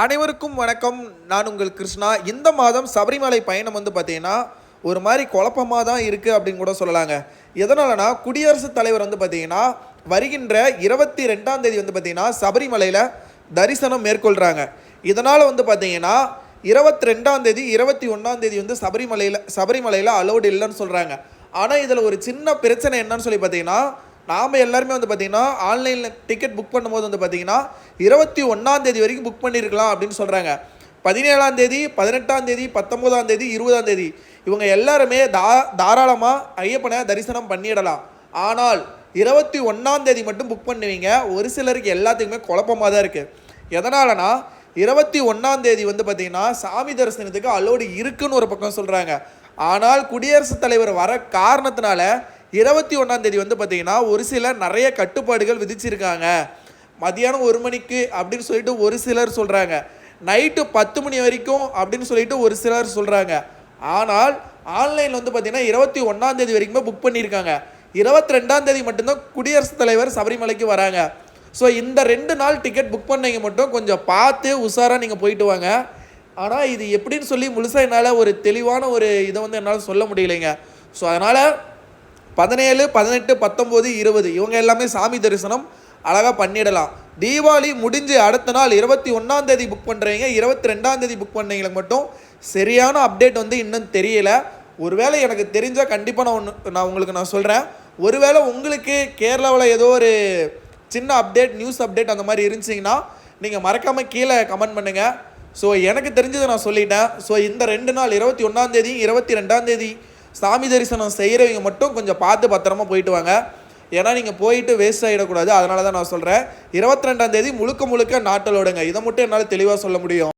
அனைவருக்கும் வணக்கம். நான் உங்கள் கிருஷ்ணா. இந்த மாதம் சபரிமலை பயணம் வந்து பார்த்தீங்கன்னா ஒரு மாதிரி குழப்பமாக தான் இருக்குது அப்படின்னு கூட சொல்லலாங்க. எதனாலனா குடியரசுத் தலைவர் வந்து பார்த்தீங்கன்னா வருகின்ற இருபத்தி ரெண்டாம் தேதி வந்து பார்த்தீங்கன்னா சபரிமலையில் தரிசனம் மேற்கொள்கிறாங்க இதனால் வந்து பார்த்தீங்கன்னா இருபத்தி ரெண்டாம் தேதி இருபத்தி ஒன்றாம் தேதி வந்து சபரிமலையில் சபரிமலையில் அலோடு இல்லைன்னு சொல்கிறாங்க ஆனால் இதில் ஒரு சின்ன பிரச்சனை என்னன்னு சொல்லி பார்த்தீங்கன்னா நாம் எல்லாருமே வந்து பார்த்திங்கன்னா ஆன்லைனில் டிக்கெட் புக் பண்ணும்போது வந்து பார்த்திங்கன்னா இருபத்தி ஒன்றாம் தேதி வரைக்கும் புக் பண்ணியிருக்கலாம் அப்படின்னு சொல்கிறாங்க பதினேழாம் தேதி பதினெட்டாம் தேதி பத்தொம்போதாம் தேதி இருபதாம் தேதி. இவங்க எல்லாருமே தா தாராளமாக ஐயப்பனை தரிசனம் பண்ணிடலாம். ஆனால் இருபத்தி ஒன்றாம் தேதி மட்டும் புக் பண்ணுவீங்க. ஒரு சிலருக்கு எல்லாத்துக்குமே குழப்பமாக தான் இருக்குது எதனாலனா இருபத்தி ஒன்றாம் தேதி வந்து பார்த்திங்கன்னா சாமி தரிசனத்துக்கு அலோடு இருக்குன்னு ஒரு பக்கம் சொல்கிறாங்க ஆனால் குடியரசுத் தலைவர் வர காரணத்தினால இருபத்தி ஒன்றாம் தேதி வந்து பார்த்திங்கன்னா ஒரு சில நிறைய கட்டுப்பாடுகள் விதிச்சிருக்காங்க. மதியானம் ஒரு மணிக்கு அப்படின்னு சொல்லிட்டு ஒரு சிலர் சொல்கிறாங்க நைட்டு பத்து மணி வரைக்கும் அப்படின்னு சொல்லிட்டு ஒரு சிலர் சொல்கிறாங்க ஆனால் ஆன்லைனில் வந்து பார்த்தீங்கன்னா இருபத்தி ஒன்றாம் தேதி வரைக்குமே புக் பண்ணியிருக்காங்க. இருபத்தி ரெண்டாம் தேதி மட்டும்தான் குடியரசுத் தலைவர் சபரிமலைக்கு வராங்க. ஸோ இந்த ரெண்டு நாள் டிக்கெட் புக் பண்ணீங்க மட்டும் கொஞ்சம் பார்த்து உஷாராக நீங்கள் போயிட்டு வாங்க. ஆனால் இது எப்படின்னு சொல்லி முழுசாக என்னால் ஒரு தெளிவான ஒரு இதை வந்து என்னால் சொல்ல முடியலைங்க. ஸோ அதனால் பதினேழு பதினெட்டு பத்தொம்போது இருபது. இவங்க எல்லாமே சாமி தரிசனம் அழகாக பண்ணிடலாம். தீபாவளி முடிஞ்சு அடுத்த நாள் இருபத்தி ஒன்றாம் தேதி புக் பண்ணுறீங்க இருபத்தி ரெண்டாம் தேதி புக் பண்ணீங்களுக்கு மட்டும் சரியான அப்டேட் வந்து இன்னும் தெரியல. ஒருவேளை எனக்கு தெரிஞ்சால் கண்டிப்பாக நான் ஒன்று நான் உங்களுக்கு நான் சொல்கிறேன் ஒருவேளை உங்களுக்கு கேரளாவில் ஏதோ ஒரு சின்ன அப்டேட் நியூஸ் அப்டேட் அந்த மாதிரி இருந்துச்சிங்கன்னா நீங்கள் மறக்காமல் கீழே கமெண்ட் பண்ணுங்கள் ஸோ எனக்கு தெரிஞ்சதை நான் சொல்லிட்டேன். ஸோ இந்த ரெண்டு நாள் இருபத்தி ஒன்றாந்தேதி இருபத்தி ரெண்டாந்தேதி சாமி தரிசனம் செய்கிறவங்க மட்டும் கொஞ்சம் பார்த்து பத்திரமா போயிட்டு வாங்க. ஏன்னா நீங்கள் போயிட்டு வேஸ்ட் ஆகிடக்கூடாது அதனால தான் நான் சொல்கிறேன் இருபத்தி ரெண்டாந்தேதி முழுக்க முழுக்க நாட்டலோடுங்க இதை மட்டும் என்னால் தெளிவாக சொல்ல முடியும்.